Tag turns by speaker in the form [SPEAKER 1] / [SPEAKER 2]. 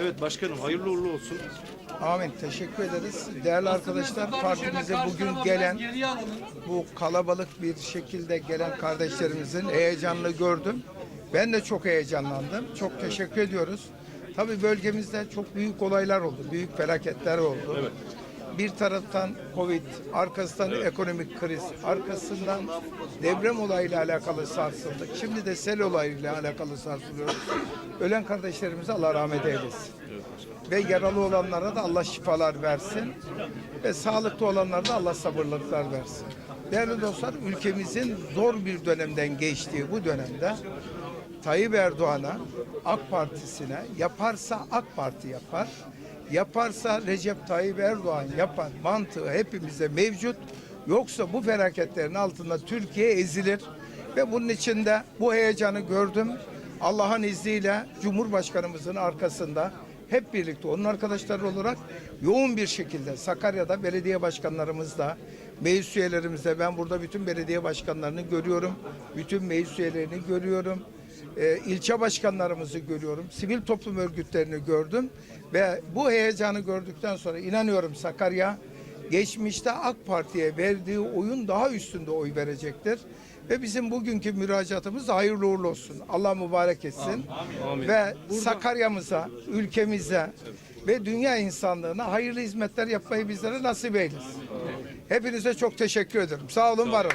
[SPEAKER 1] Evet başkanım hayırlı uğurlu olsun.
[SPEAKER 2] Amin. Teşekkür ederiz. Değerli arkadaşlar partimize bugün gelen bu kalabalık bir şekilde gelen kardeşlerimizin heyecanını gördüm. Ben de çok heyecanlandım. Çok teşekkür ediyoruz. Tabii bölgemizde çok büyük olaylar oldu. Büyük felaketler oldu. Bir taraftan Covid, arkasından ekonomik kriz, arkasından deprem olayıyla alakalı sarsıldık. Şimdi de sel olayıyla alakalı sarsılıyoruz. Ölen kardeşlerimize Allah rahmet eylesin. Ve yaralı olanlara da Allah şifalar versin. Ve sağlıklı olanlara da Allah sabırlıklar versin. Değerli dostlar, ülkemizin zor bir dönemden geçtiği bu dönemde Tayyip Erdoğan'a, AK Partisi'ne yaparsa AK Parti yapar, yaparsa Recep Tayyip Erdoğan yapar mantığı hepimize mevcut. Yoksa bu felaketlerin altında Türkiye ezilir ve bunun içinde bu heyecanı gördüm. Allah'ın izniyle Cumhurbaşkanımızın arkasında hep birlikte onun arkadaşları olarak yoğun bir şekilde Sakarya'da belediye başkanlarımızla, meclis üyelerimizle ben burada bütün belediye başkanlarını görüyorum. Bütün meclis üyelerini görüyorum. Ee, ilçe başkanlarımızı görüyorum. Sivil toplum örgütlerini gördüm. Ve bu heyecanı gördükten sonra inanıyorum Sakarya geçmişte AK Parti'ye verdiği oyun daha üstünde oy verecektir. Ve bizim bugünkü müracaatımız hayırlı uğurlu olsun. Allah mübarek etsin. Ve Sakarya'mıza, ülkemize ve dünya insanlığına hayırlı hizmetler yapmayı bizlere nasip eylesin. Hepinize çok teşekkür ederim. Sağ olun, var olun.